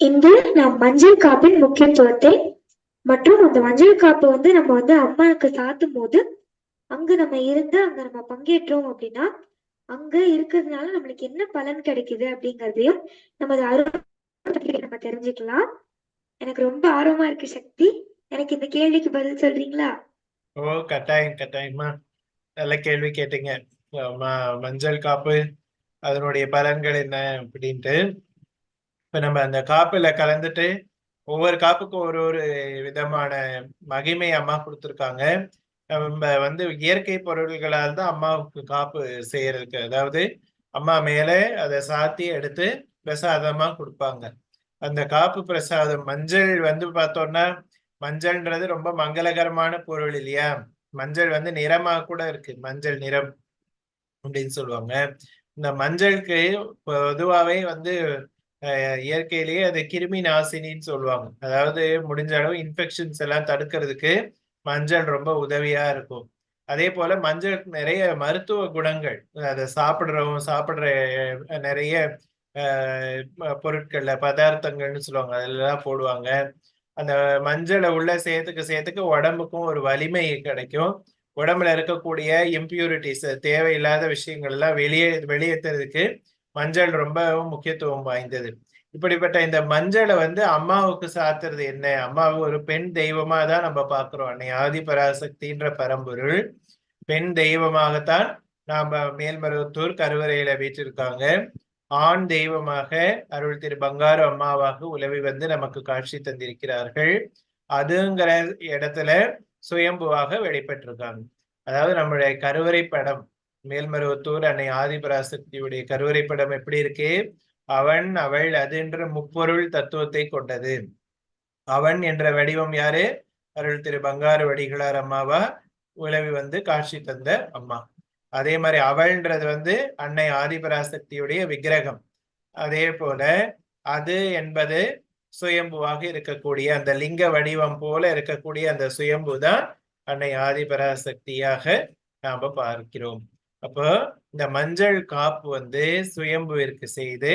இன்று நாம் மஞ்சள் காப்பின் முக்கியத்துவத்தை மற்றும் அந்த மஞ்சள் காப்பு வந்து நம்ம வந்து அம்மாவுக்கு சாத்தும் போது அங்க நம்ம இருந்து அங்க நம்ம பங்கேற்றோம் அப்படின்னா அங்க இருக்கிறதுனால நம்மளுக்கு என்ன பலன் கிடைக்குது அப்படிங்கறதையும் நமது அருள் நம்ம தெரிஞ்சுக்கலாம். எனக்கு ரொம்ப ஆர்வமா இருக்கு சக்தி. எனக்கு இந்த கேள்விக்கு பதில் சொல்றீங்களா? ஓ கட்டாயம் கட்டாயமா நல்ல கேள்வி கேட்டீங்க. ஆமா, மஞ்சள் காப்பு அதனுடைய பலன்கள் என்ன அப்படின்ட்டு. இப்ப நம்ம அந்த காப்புல கலந்துட்டு ஒவ்வொரு காப்புக்கும் ஒரு ஒரு விதமான மகிமை அம்மா கொடுத்துருக்காங்க. நம்ம வந்து இயற்கை பொருள்களால் தான் அம்மாவுக்கு காப்பு செய்யறதுக்கு அதாவது அம்மா மேலே அதை சாத்தி எடுத்து பிரசாதமா கொடுப்பாங்க. அந்த காப்பு பிரசாதம் மஞ்சள் வந்து பார்த்தோம்னா மஞ்சள்ன்றது ரொம்ப மங்களகரமான பொருள் இல்லையா? மஞ்சள் வந்து நிறமா கூட இருக்கு. மஞ்சள் நிறம் அப்படின்னு சொல்லுவாங்க. இந்த மஞ்சளுக்கு பொதுவாகவே வந்து இயற்கையிலேயே அது கிருமி நாசினின்னு சொல்லுவாங்க. அதாவது முடிஞ்ச அளவு இன்ஃபெக்ஷன்ஸ் எல்லாம் தடுக்கிறதுக்கு மஞ்சள் ரொம்ப உதவியா இருக்கும். அதே போல மஞ்சள் நிறைய மருத்துவ குணங்கள் அதை சாப்பிடுறவங்க சாப்பிடுற நிறைய பொருட்கள்ல பதார்த்தங்கள்னு சொல்லுவாங்க. அதெல்லாம் போடுவாங்க. அந்த மஞ்சளை உள்ள சேர்த்துக்க சேர்த்துக்க உடம்புக்கும் ஒரு வலிமை கிடைக்கும். உடம்புல இருக்கக்கூடிய இம்பியூரிட்டிஸ் தேவையில்லாத விஷயங்கள் எல்லாம் வெளியே வெளியேற்றுறதுக்கு மஞ்சள் ரொம்பவும் முக்கியத்துவம் வாய்ந்தது. இப்படிப்பட்ட இந்த மஞ்சளை வந்து அம்மாவுக்கு சாத்துறது என்ன? அம்மாவு ஒரு பெண் தெய்வமா தான் நம்ம பார்க்கிறோம். அன்னை ஆதி பராசக்தின்ற பரம்பொருள். பெண் தெய்வமாகத்தான் நாம மேல்மருவத்தூர் கருவறையில வீட்டிருக்காங்க ஆண் தெய்வமாக அருள் திரு பங்காரு அம்மாவாக உலவி வந்து நமக்கு காட்சி தந்திருக்கிறார்கள். அதுங்கிற இடத்துல சுயம்புவாக வெளிப்பட்டிருக்காங்க. அதாவது நம்மளுடைய கருவறை படம் மேல்மருவத்தூர் அன்னை ஆதிபராசக்தியுடைய கருவறை படம் எப்படி இருக்கு? அவன் அவள் அது என்ற முப்பொருள் தத்துவத்தை கொண்டது. அவன் என்ற வடிவம் யாரு? அருள் திரு பங்காரு வடிகளார் அம்மாவா? உலவி வந்து காட்சி தந்த அம்மா. அதே மாதிரி அவள்ன்றது வந்து அன்னை ஆதிபராசக்தியுடைய விக்கிரகம். அதே போல அது என்பது சுயம்புவாக இருக்கக்கூடிய அந்த லிங்க வடிவம் போல இருக்கக்கூடிய அந்த சுயம்பு தான் அன்னை ஆதிபராசக்தியாக நாம பார்க்கிறோம். அப்போ இந்த மஞ்சள் காப்பு வந்து சுயம்புவிற்கு செய்து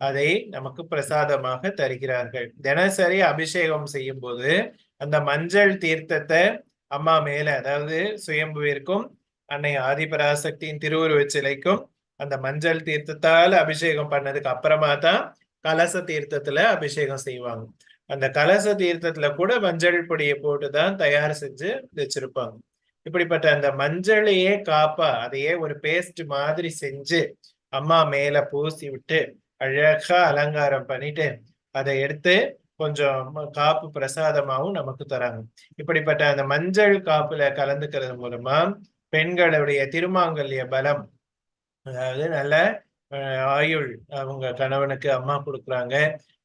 அதை நமக்கு பிரசாதமாக தருகிறார்கள். தினசரி அபிஷேகம் செய்யும் போது அந்த மஞ்சள் தீர்த்தத்தை அம்மா மேல அதாவது சுயம்புவிற்கும் அன்னை ஆதிபராசக்தியின் திருவுருவச் சிலைக்கும் அந்த மஞ்சள் தீர்த்தத்தால் அபிஷேகம் பண்ணதுக்கு அப்புறமா தான் கலச தீர்த்தத்துல அபிஷேகம் செய்வாங்க. அந்த கலச தீர்த்தத்துல கூட மஞ்சள் பொடியை போட்டு தான் தயார் செஞ்சு வச்சிருப்பாங்க. இப்படிப்பட்ட அந்த மஞ்சளையே காப்பா அதையே ஒரு பேஸ்ட் மாதிரி செஞ்சு அம்மா மேல பூசி விட்டு அழகா அலங்காரம் பண்ணிட்டு அதை எடுத்து கொஞ்சம் காப்பு பிரசாதமாகவும் நமக்கு தராங்க. இப்படிப்பட்ட அந்த மஞ்சள் காப்புல கலந்துக்கிறது மூலமா பெண்களுடைய திருமாங்கல்ய பலம் அதாவது நல்ல ஆயுள் அவங்க கணவனுக்கு அம்மா கொடுக்குறாங்க.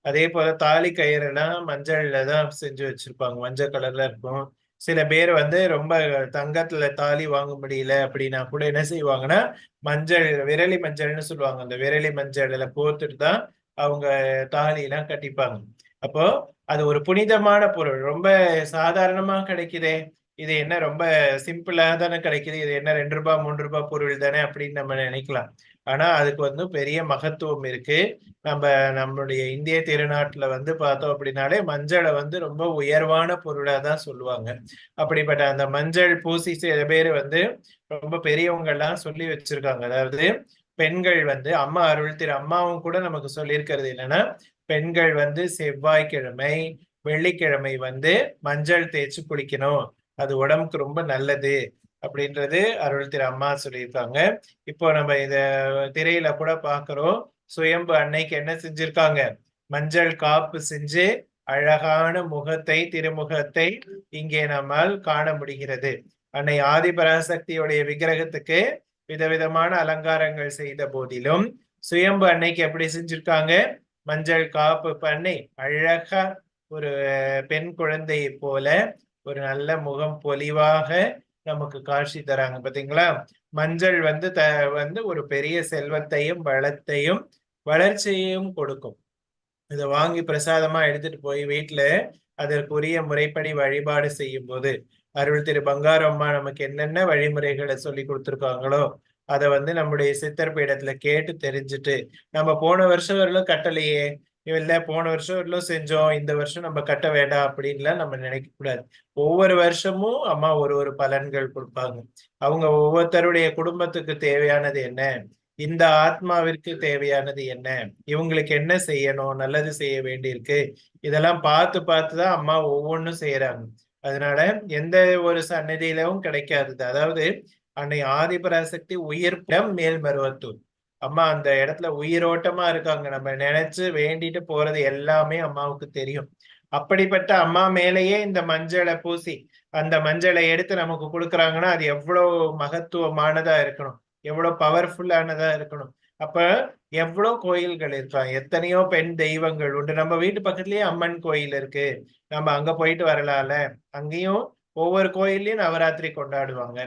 அதே போல தாலி கயிறெல்லாம் மஞ்சள்ல தான் செஞ்சு வச்சிருப்பாங்க. மஞ்சள் கலர்ல இருக்கும். சில பேர் வந்து ரொம்ப தங்கத்துல தாலி வாங்க முடியல அப்படின்னா கூட என்ன செய்வாங்கன்னா மஞ்சள் விரலி மஞ்சள்னு சொல்லுவாங்க. அந்த விரலி மஞ்சள்ல கோர்த்துட்டு தான் அவங்க தாலி எல்லாம் கட்டிப்பாங்க. அப்போ அது ஒரு புனிதமான பொருள். ரொம்ப சாதாரணமா கிடைக்குதே. இது என்ன ரொம்ப சிம்பிளா தானே கிடைக்குது? இது என்ன ரெண்டு ரூபாய் மூன்று ரூபாய் பொருள் தானே அப்படின்னு நம்ம நினைக்கலாம். ஆனா அதுக்கு வந்து பெரிய மகத்துவம் இருக்கு. நம்ம நம்மளுடைய இந்திய திருநாட்டுல வந்து பார்த்தோம் அப்படின்னாலே மஞ்சளை வந்து ரொம்ப உயர்வான பொருளா தான் சொல்லுவாங்க. அப்படிப்பட்ட அந்த மஞ்சள் பூசி சில பேர் வந்து ரொம்ப பெரியவங்க எல்லாம் சொல்லி வச்சிருக்காங்க. அதாவது பெண்கள் வந்து அம்மா அருள் திரு அம்மாவும் கூட நமக்கு சொல்லியிருக்கிறது என்னன்னா பெண்கள் வந்து செவ்வாய்க்கிழமை வெள்ளிக்கிழமை வந்து மஞ்சள் தேய்ச்சி குளிக்கணும். அது உடம்புக்கு ரொம்ப நல்லது அப்படின்றது அருள் திரு அம்மா சொல்லியிருக்காங்க. இப்போ நம்ம இத திரையில கூட பாக்குறோம். சுயம்பு அன்னைக்கு என்ன செஞ்சிருக்காங்க? மஞ்சள் காப்பு செஞ்சு அழகான முகத்தை திருமுகத்தை இங்கே நம்மால் காண முடிகிறது. அன்னை ஆதிபராசக்தியுடைய விக்கிரகத்துக்கு விதவிதமான அலங்காரங்கள் செய்த போதிலும் சுயம்பு அன்னைக்கு எப்படி செஞ்சிருக்காங்க? மஞ்சள் காப்பு பண்ணி அழகா ஒரு பெண் குழந்தையை போல ஒரு நல்ல முகம் பொலிவாக நமக்கு காட்சி தராங்க பாத்தீங்களா? மஞ்சள் வந்து த வந்து ஒரு பெரிய செல்வத்தையும் வளத்தையும் வளர்ச்சியையும் கொடுக்கும். இதை வாங்கி பிரசாதமா எடுத்துட்டு போய் வீட்டுல அதற்குரிய முறைப்படி வழிபாடு செய்யும் போது அருள் திரு பங்காரம்மா நமக்கு என்னென்ன வழிமுறைகளை சொல்லி கொடுத்துருக்காங்களோ அதை வந்து நம்முடைய சித்தர் பீடத்துல கேட்டு தெரிஞ்சுட்டு நம்ம போன வருஷம் வரலும் கட்டலையே இல்ல போன வருஷம் இவ்வளவு செஞ்சோம் இந்த வருஷம் நம்ம கட்ட வேண்டாம் அப்படின்லாம் நம்ம நினைக்க கூடாது. ஒவ்வொரு வருஷமும் அம்மா ஒரு ஒரு பலன்கள் கொடுப்பாங்க. அவங்க ஒவ்வொருத்தருடைய குடும்பத்துக்கு தேவையானது என்ன? இந்த ஆத்மாவிற்கு தேவையானது என்ன? இவங்களுக்கு என்ன செய்யணும்? நல்லது செய்ய வேண்டியிருக்கு. இதெல்லாம் பார்த்து பார்த்து தான் அம்மா ஒவ்வொன்றும் செய்யறாங்க அதனால எந்த ஒரு சன்னதியிலும் கிடைக்காதது. அதாவது அன்னை ஆதிபராசக்தி உயிர்ப்பிடம் மேல்மருவத்தூர் அம்மா அந்த இடத்துல உயிரோட்டமா இருக்காங்க. நம்ம நினைச்சு வேண்டிட்டு போறது எல்லாமே அம்மாவுக்கு தெரியும். அப்படிப்பட்ட அம்மா மேலேயே இந்த மஞ்சளை பூசி அந்த மஞ்சளை எடுத்து நமக்கு கொடுக்குறாங்கன்னா அது எவ்வளவு மகத்துவமானதா இருக்கணும். எவ்வளவு பவர்ஃபுல்லானதா இருக்கணும். அப்ப எவ்வளவு கோயில்கள் இருக்கலாம் எத்தனையோ பெண் தெய்வங்கள் உண்டு. நம்ம வீட்டு பக்கத்துலயே அம்மன் கோயில் இருக்கு. நம்ம அங்க போயிட்டு வரலாம்ல. அங்கேயும் ஒவ்வொரு கோயில்லயும் நவராத்திரி கொண்டாடுவாங்க.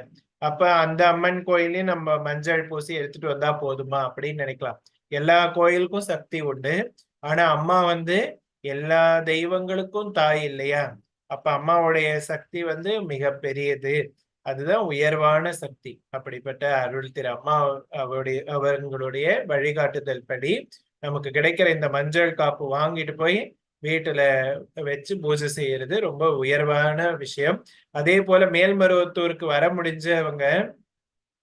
அப்ப அந்த அம்மன் கோயிலையும் நம்ம மஞ்சள் பூசி எடுத்துட்டு வந்தா போதுமா அப்படின்னு நினைக்கலாம். எல்லா கோயிலுக்கும் சக்தி உண்டு. ஆனா அம்மா வந்து எல்லா தெய்வங்களுக்கும் தாய் இல்லையா? அப்ப அம்மாவுடைய சக்தி வந்து மிக பெரியது அதுதான் உயர்வான சக்தி. அப்படிப்பட்ட அருள் திரு அம்மா அவருடைய அவர்களுடைய வழிகாட்டுதல் படி நமக்கு கிடைக்கிற இந்த மஞ்சள் காப்பு வாங்கிட்டு போய் வீட்டுல வச்சு பூஜை செய்யறது ரொம்ப உயர்வான விஷயம். அதே போல மேல்மருவத்தூருக்கு வர முடிஞ்சவங்க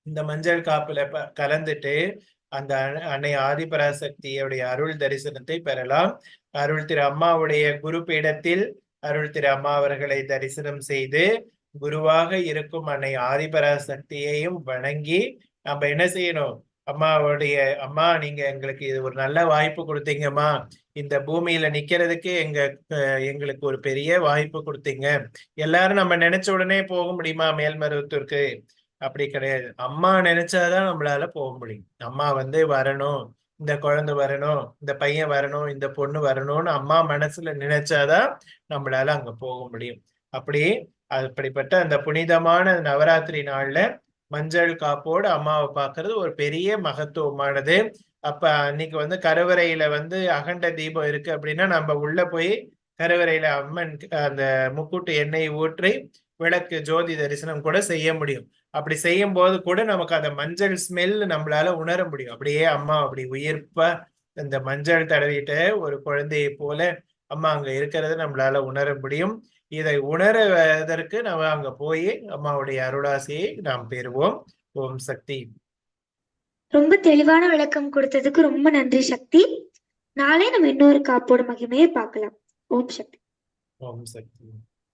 இந்த மஞ்சள் காப்புல ப- கலந்துட்டு அந்த அன்னை- அன்னை ஆதிபராசக்தியுடைய அருள் தரிசனத்தை பெறலாம். அருள் திரு அம்மாவுடைய குரு பீடத்தில் அருள் திரு அம்மா அவர்களை தரிசனம் செய்து குருவாக இருக்கும் அன்னை ஆதிபராசக்தியையும் வணங்கி நம்ம என்ன செய்யணும்? அம்மாவுடைய அம்மா நீங்க எங்களுக்கு இது ஒரு நல்ல வாய்ப்பு கொடுத்தீங்கம்மா. இந்த பூமியில நிக்கிறதுக்கு எங்க எங்களுக்கு ஒரு பெரிய வாய்ப்பு கொடுத்தீங்க. எல்லாரும் நம்ம நினைச்ச உடனே போக முடியுமா? மேல்மருவத்தூருக்கு அப்படி கிடையாது. அம்மா நினைச்சாதான் நம்மளால போக முடியும். அம்மா வந்து வரணும். இந்த குழந்தை வரணும். இந்த பையன் வரணும். இந்த பொண்ணு வரணும்னு அம்மா மனசுல நினைச்சாதான் நம்மளால அங்க போக முடியும். அப்படி அப்படிப்பட்ட அந்த புனிதமான நவராத்திரி நாள்ல மஞ்சள் காப்போடு அம்மாவை பார்க்கறது ஒரு பெரிய மகத்துவமானது. அப்ப அன்னைக்கு வந்து கருவறையில வந்து அகண்ட தீபம் இருக்கு அப்படின்னா நம்ம உள்ள போய் கருவறையில அம்மன் அந்த முக்கூட்டு எண்ணெய் ஊற்றி விளக்கு ஜோதி தரிசனம் கூட செய்ய முடியும். அப்படி செய்யும் போது கூட நமக்கு அந்த மஞ்சள் ஸ்மெல் நம்மளால உணர முடியும். அப்படியே அம்மா அப்படி உயிர்ப்பா இந்த மஞ்சள் தடவிட்டு ஒரு குழந்தையை போல அம்மா அங்க இருக்கிறத நம்மளால உணர முடியும். இதை உணர்வதற்கு நம்ம அங்க போய் அம்மாவுடைய அருளாசியை நாம் பெறுவோம். ஓம் சக்தி. ரொம்ப தெளிவான விளக்கம் கொடுத்ததுக்கு ரொம்ப நன்றி சக்தி. நாளை நம்ம இன்னொரு காப்போட மகிமையை பார்க்கலாம். ஓம் சக்தி. ஓம் சக்தி.